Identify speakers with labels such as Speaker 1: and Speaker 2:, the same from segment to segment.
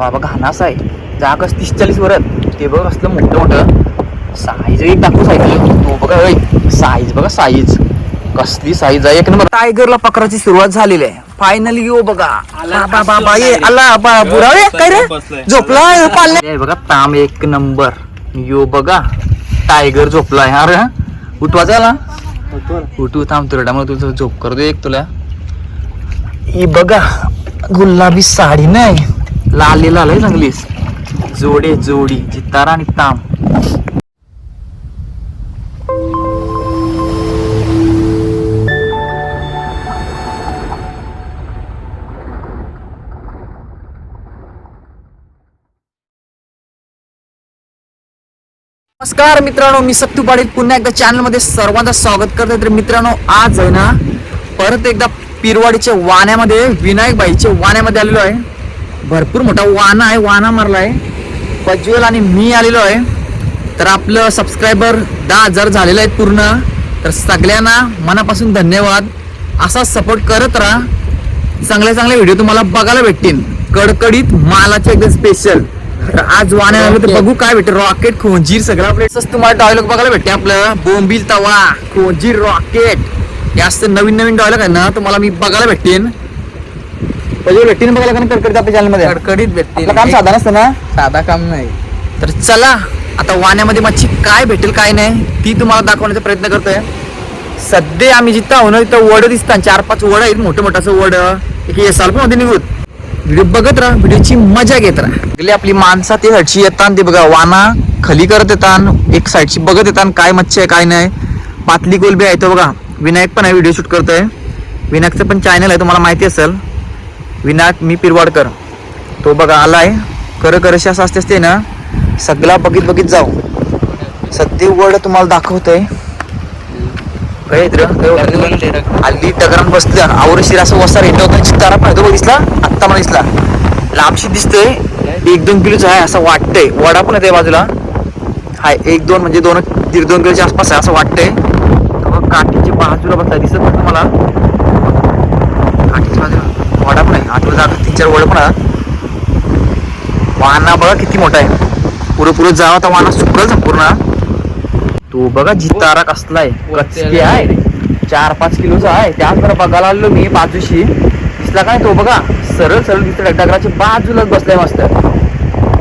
Speaker 1: बाबा घाणास आहे जागच तीस चाळीस वरत ते बघ असलं मोठं मोठं. साईज एक दाखवू साईज तो बघा साईज बघा साईज कसली साईज आहे? एक नंबर. टायगरला पकडायची सुरुवात झालेली आहे. फायनली येऊ बघा. ये. आला बा बुरावे काय रे? झोपला पाल्ले बघा ताम एक नंबर. यो बघा. टायगर झोपलाय अरे उठवायचा याला उठू थांब तुला त्यामुळे तुझं झोप करतो एक तुला. ही बघा गुलाबी साडी नाही. लाली लाल आहे चांगलीस जोडे जोडी जितारा आणि ताम. नमस्कार मित्रांनो मी सत्तू पाटील. पुन्हा एकदा चॅनलमध्ये सर्वांचं स्वागत करतोय. तर मित्रांनो आज आहे ना परत एकदा पिरवाडीच्या वाण्यामध्ये विनायक बाईच्या वाण्यामध्ये आलेलो आहे. भरपूर मोठा वाना आहे वाना आहे कज्वल आणि मी आलेलो आहे. तर आपलं सबस्क्रायबर दहा हजार झालेलं आहेत पूर्ण. तर सगळ्यांना मनापासून धन्यवाद. असा सपोर्ट करत राहा. चांगले चांगले व्हिडिओ तुम्हाला बघायला भेटतील. कडकडीत मालाचे एकदम स्पेशल तर आज वाण्यामध्ये तर बघू काय भेटेल रॉकेट खोंजीर सगळं आपलं. तुम्हाला डॉयलॉग बघायला भेटते आपलं. बोंबील तवा खोंजीर रॉकेट हे असं नवीन नवीन डॉयलॉग आहे ना तुम्हाला मी बघायला भेटेन पहिले भेटतील बघायला का नाही कडकडीत आपल्या channel मध्ये.
Speaker 2: कडकडीत भेटते
Speaker 1: आपलं काम साधा नसतं ना?
Speaker 2: साधा काम नाही.
Speaker 1: तर चला आता वाण्यामध्ये मच्छी काय भेटेल काय नाही ती तुम्हाला दाखवण्याचा प्रयत्न करतोय. सध्या आम्ही जिथं आहो ना तिथं वड दिसतात. चार पाच वड आहेत मोठं मोठं असं वड. एक एसाल मध्ये निघूत व्हिडिओ बघत राहा व्हिडिओची मजा घेत राहा. गेली आपली माणसं ते साईडची येतात ते बघा वाना खली करत येतात एक साईडची बघत येतात काय मच्छी आहे काय नाही. पातली गोलबी आहे तो बघा विनायक पण आहे व्हिडिओ शूट करतोय. विनायकचं पण चॅनल आहे तुम्हाला माहिती असेल. विनायक मी पिरवाडकर. तो बघा आलाय. कर करशी असं असते असते ना. सगळा बघित बघित जाऊ. सध्या वड तुम्हाला दाखवतोय. काय काय हल्ली टगरान बसलं. आवरशीर असं वसार येतो होता. चित्तारा पण बघ दिसला? आत्ता मला दिसला. लांबशी दिसतोय. एक दोन किलोचं आहे असं वाटतंय. वडा पण येते बाजूला. हाय एक दोन म्हणजे दोन दीड दोन किलोच्या आसपास आहे असं वाटतंय. काठीच्या बाजूला बसला. दिसत मला तुम्हाला काठीच्या आठवलं जागा तीन चार वड पण वाहना बघा किती मोठा आहे. पुढे जावा तर वाहना सुकल संपूर्ण तो बघा जितारा कसला आहे कचकी आहे. चार पाच किलोचा आहे. त्याच बरं बघायला आलो मी बाजूशी. दिसला काय तो बघा. सरळ सरळ दिसतो डगराच्या बाजूलाच बसलाय मस्त.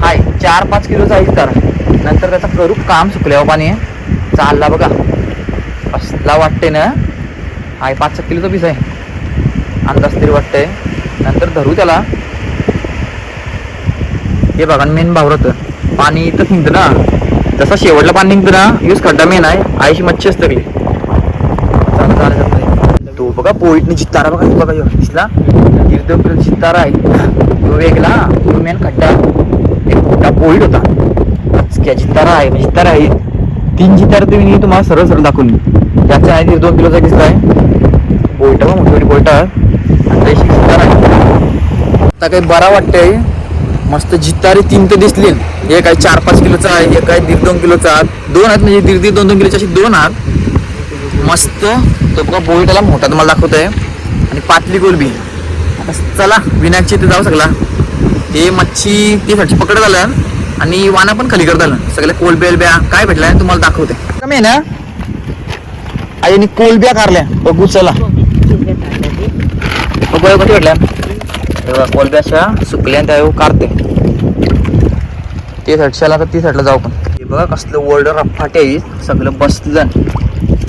Speaker 1: हाय चार पाच किलोचा आहे जितारा नंतर त्याचा करू काम सुकल्यावर पाणी. चालला बघा. कसला वाटते ना. हाय पाच किलोचा पीस आहे. अंदाज तरी वाटतंय. नंतर धरू त्याला. हे बघा मेन भावरत पाणी इथं निघतं ना. तसा शेवटला पाणी निघतं ना यूज खड्डा मेन आहे. आईशी मच्छी असतं की तो बघा पोईटने चित्तारा बघा बघा दिसला. दीड दोन चित्तारा आहे. तो वेगळा तो मेन खड्डा. एक मोठा पोईट होता. क्या चित्तारा आहे म्हणजे चित्तारा आहे. तीन चित्तारा तुम्ही तुम्हाला सरळ सरळ दाखवली त्याचा आहे दीड दोन किलोचा दिसलाय आहे. बोलटा मोठी मोठी बोलटा आणि त्याची चित्तारा आहे. आता काही बरा वाटतंय. मस्त जितारी तीन तर दिसली एक आहे चार पाच किलोचा आहे एक आहे दीड दोन किलोचा आत दोन आहेत म्हणजे दीड दीड दोन दोन किलोचे असे दोन आहात. मस्त. तो बघा बोईटाला मोठा तुम्हाला दाखवतोय. आणि पातली गोलबी आता चला विनायकची इथे जाऊ सगळा. ते मच्छी ते साठी पकड आलं. आणि वाना पण खाली करत आलं. सगळ्या कोलब्या बिया काय भेटल्या तुम्हाला दाखवते. कमी आहे ना? आणि कोलब्या कारल्या बघू चला. बघू कधी भेटल्या तेव्हा कोलब्या अशा सुकल्या त्या काढते. ते साईडच्याला तर ती साईडला जाऊ पण हे बघा कसलं वर्ल्ड रफाटे सगळं बसलं.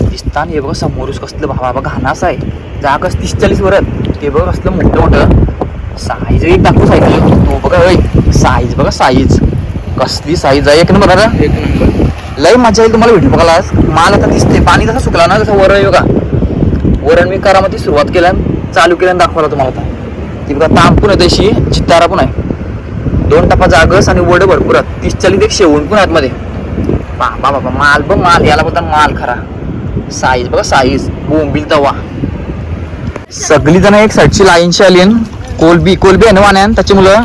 Speaker 1: दिसतान हे बघा समोरच कसलं भावा बघा घाणास आहे. जागच तीस चाळीस वरत ते बघा कसलं मोठं मोठं. साईज एक दाखवू साईज तो बघा साईज बघा साईज कसली साईज आहे. एक नंबर आता
Speaker 2: एक नंबर.
Speaker 1: लय मजा येईल तुम्हाला व्हिडिओ बघायला आज. माल आता दिसते पाणी जसं सुकला ना तसं वरण बघा. वरण मी करामध्ये सुरुवात केल्या चालू केल्या दाखवला तुम्हाला आता. ती बघा ताम पण आहे तशी चित्तारा पण आहे. दोन टप्पा जागस आणि वड भरपूर आहेत. तीस चाळीस एक शेवण पण आहेत मध्ये. बा बाबा माल बघ माल. याला बोलतात माल खरा. साईज बघा साईज. बोंबील तवा. सगळी जण एक साईडची लाईनशी आली कोलबी कोलबी आहे ना वाण्यान? त्याची मुलं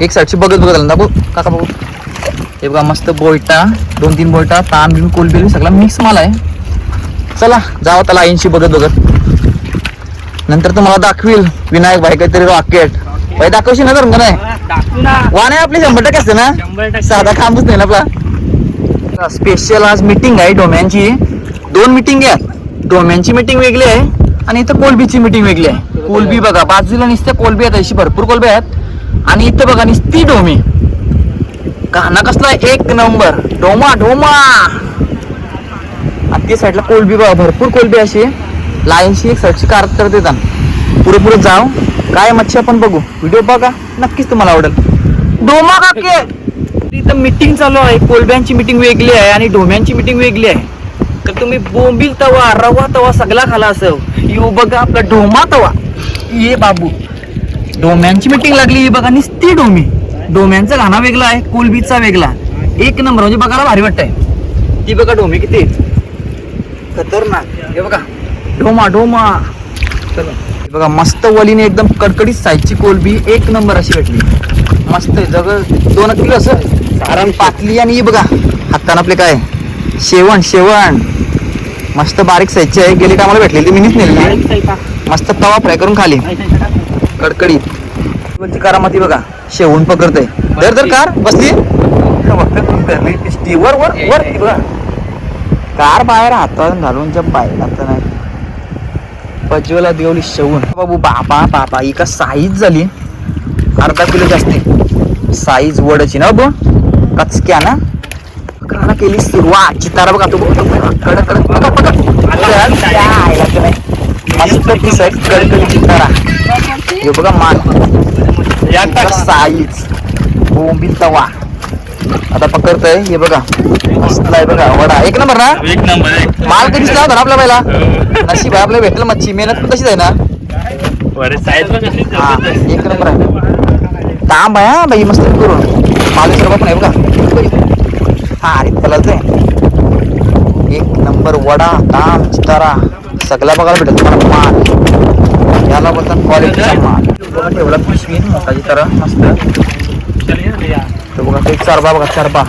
Speaker 1: एक साईडची बघत बघत आलं दाबू. काका बघू. हे बघा मस्त बोयटा दोन तीन बोयटा ताम बिन कोलबी सगळा मिक्स माल आहे. चला जावं त्याला लाईनशी बघत बघत. नंतर तुम्हाला दाखवील विनायक भाई काहीतरी रॉकेट भाई दाखवशील ना तर का नाही वाण आहे आपली शंभर टक्के असते ना? साधा खांबच नाही ना आपला. स्पेशल आज मीटिंग आहे डोम्यांची. दोन मीटिंग आहेत डोम्यांची मीटिंग वेगळी आहे आणि इथं कोलबीची मीटिंग वेगळी आहे. कोलबी बघा बाजूला नुसत्या कोलबी आहेत अशी भरपूर कोलबी आहेत. आणि इथं बघा नुसती डोमी. काना कसला एक नंबर. डोमा डोमा. आणि ती साईडला कोलबी बघा भरपूर कोलबी अशी. लाईनशी एक साईडची कार करते पुढे पुढे जाऊ काय मच्छी आपण बघू. व्हिडिओ बघा नक्कीच तुम्हाला आवडेल. डोमा काके! इथं मीटिंग चालू आहे. कोलब्यांची मीटिंग वेगळी आहे आणि डोम्यांची मीटिंग वेगळी आहे. तर तुम्ही बोंबील तवा रवा तवा सगळा खाला असं. यो बघा आपला डोमा तवा. ये बाबू. डोम्यांची मीटिंग लागली ही बघा निस्ती डोमी. डोम्यांचा गाणा वेगळा आहे कोलबीचा वेगळा. एक नंबर म्हणजे बघायला भारी वाटतंय. ती बघा डोमी किती. खतरनाक. हे बघा. डोमा डोमा चला. बघा मस्त वलीने एकदम कडकडीत साईजची कोलबी एक नंबर अशी भेटली. मस्त जवळ दोन किलो असं. सारण पातली आणि बघा हातानं आपले काय? शेवण शेवण. मस्त बारीक साईजची आहे. गेली कामाला भेटलेली मीनीच नेली मस्त तवा फ्राय करून खाली. कडकडीत. कारामती बघा शेवून पकडतय. दर दर कार बसली. वर वर. वर बघा. कार बाहेर हातात घालून जब बाहेर आता नाही पचवेला देवली शेवून बाबू बापा बापा एका साईज झाली. अर्धा किलो जास्ती साईज वडची ना बो कचक्या ना? काना केली सुरुवात. चितारा बघा तो कडक कडक बघा बघा मस्त साईज कडकडी चितारा. हे बघा मान साईज. बोंबील तवा. आता पकडतय हे बघा. मस्त आहे बघा वडा. एक नंबर ना?
Speaker 2: एक नंबर एक
Speaker 1: माल कधीच लावता ना आपल्या पहिला नशीब आहे आपल्याला भेटेल मच्छी. मेहनत पण तशीच आहे ना? हा. एक नंबर आहे. तांब आहे हा बाई मस्त करून. माल सर्व पण आहे बघा. हा अरे फलाच आहे. एक नंबर वडा तांब चितारा. सगळा बघायला भेटेल तुम्हाला माल. याला बोलतात क्वालिटीचा माल. ठेवला पिशवी मोठा चितारा. मस्त. तो बघा ते चरबा बघा चरबा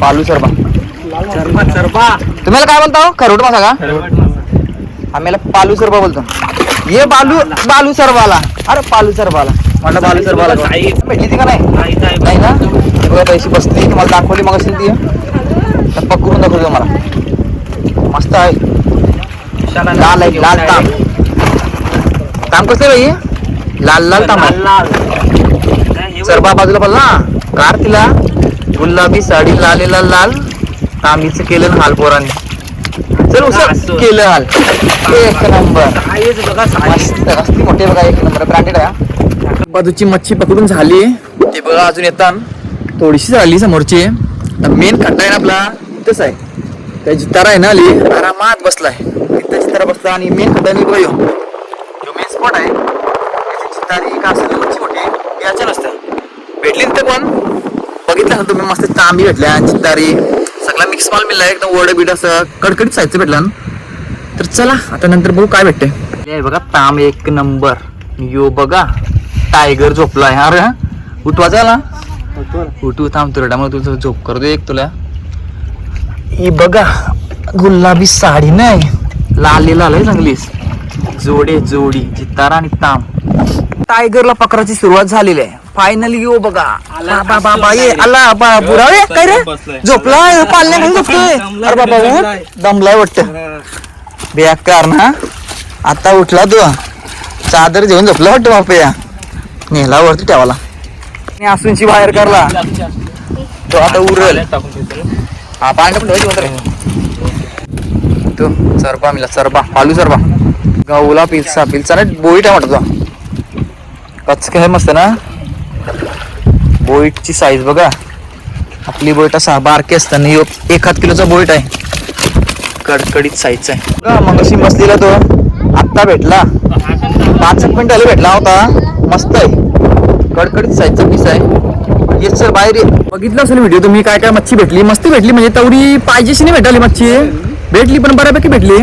Speaker 1: पालू चरबा
Speaker 2: चरबा चरबा
Speaker 1: तुम्हाला काय बोलता? हो खरोट मासा. का पालू सरबा बोलतो. ये बालू बालू सरबाला. अरे पालू सरबाला. म्हटलं बालू सरबाला ती का नाही?
Speaker 2: नाही,
Speaker 1: ना? हे बघा पैसे बसली. तुम्हाला दाखवली मग असेल ती पकडून दाखवतो तुम्हाला. मस्त आहे. लाल आहे लाल ताम ताम कसं आहे बाई? लाल लाल ताम सरबा बाजूला बोल ना? कार तिला. गुलाबी साडी लालेला लाल. तांबीचं केलं हाल पोराने. चल
Speaker 2: असं.
Speaker 1: केलं हाल. एक नंबर. असती मोठे बघा एक नंबर. ब्रँडेड आहे बाजूची मच्छी पकडून झाली. ते बघा अजून येतात थोडीशी झाली समोरची. मेन खड्डा आहे ना आपला इथंच आहे. त्या जितारा आहे ना आली. आरामात बसलाय. इथं जितारा बसला आणि मेन खड्डा नाही बघा ह्यो. ह्यो मेन स्पॉट आहे त्याची जितारी का असेल मच्छी मोठी याच्या नसतं भेटली तर पण. बघितलं ना तुम्ही मस्त तांबी भेटल्या चित्तारी सगळा मिक्स माल मिळला एकदम वड बीड असं कडकडीत साहित्य भेटलं तर चला आता नंतर बघू काय भेटते बघा ताम एक नंबर. यो बघा टायगर झोपला आहे अरे उठवा झाला उठू थांब तुरडा मग तुझं झोप करतो एक तुला. ही बघा गुलाबी साडी नाही. लाली लाल आहे चांगलीच जोडे जोडी जितारा आणि ताम टायगरला पकडायची सुरुवात झालेली आहे. फायनली यो बघा.
Speaker 2: आला,
Speaker 1: बाबा बाबा ये. आला बा बुरा रे, काय रे. झोपलाय पालण्या खाली झोपतोय.
Speaker 2: दमलाय,
Speaker 1: अरे बाबा उठ.
Speaker 2: दमलाय.
Speaker 1: दमलाय वाटतं. बेकार ना? आता उठला तू. चादर घेऊन झोपला वाटतं बापया नेला वरती ठेवाला आणि आसूनची बाहेर करला तो आता उरल. हा पाणी ठेवायची तो सरबा मिला सरबा पालू सरबा गवला पिलसा पिलसा ना बोईट आहे वाटत तो कचक आहे मस्त ना? बोईटची साईज बघा. आपली बोईट असा बारकी असताना एक हात किलोचा बोईट आहे. कडकडीत साईजचा आहे. बघा मग अशी मस्तीला तो आत्ता भेटला. पाच एक मिनिट भेटला होता. मस्त आहे. कडकडीत साईजचा पीस आहे. येस सर बाहेर बघितलं असेल व्हिडिओ तुम्ही काय काय मच्छी भेटली? मस्ती भेटली म्हणजे तेवढी पाहिजेशी नाही भेटाली मच्छी. भेटली पण बऱ्यापैकी भेटली.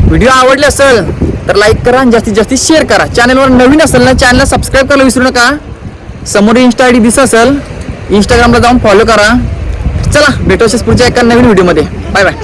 Speaker 1: व्हिडिओ आवडले असेल तर लाईक करा आणि जास्तीत जास्त शेअर करा. चॅनलवर नवीन असेल ना चॅनलला सबस्क्राईब करायला विसरू नका. समोर इन्स्टा आय डी दिसत असेल इंस्टाग्रामला जाऊन फॉलो करा. चला भेटू पुढच्या एका नवीन व्हिडिओमध्ये बाय बाय